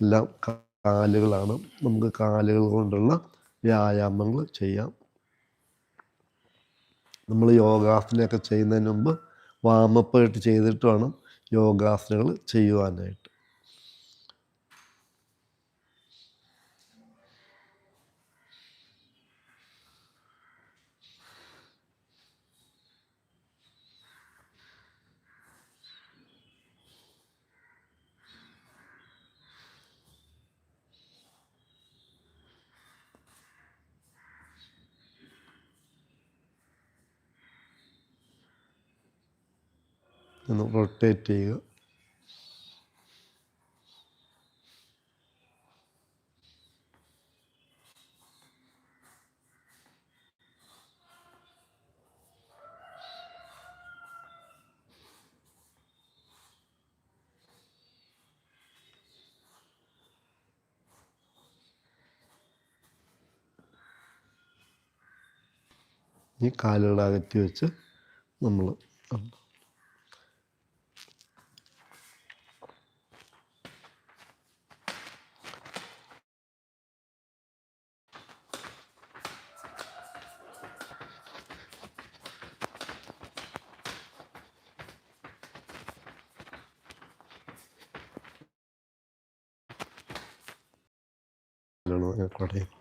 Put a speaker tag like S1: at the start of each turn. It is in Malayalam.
S1: എല്ലാം കാലുകളാണ്. നമുക്ക് കാലുകൾ കൊണ്ടുള്ള വ്യായാമങ്ങൾ ചെയ്യാം. നമ്മൾ യോഗാസനമൊക്കെ ചെയ്യുന്നതിന് മുമ്പ് വാമപ്പ് ആയിട്ട് ചെയ്തിട്ട് വേണം യോഗാസനങ്ങൾ ചെയ്യുവാനായിട്ട്. ഒന്ന് റൊട്ടേറ്റ് ചെയ്യുക. ഈ കാലുകൾ അകറ്റി വെച്ച് നമ്മൾ I don't know what you're recording.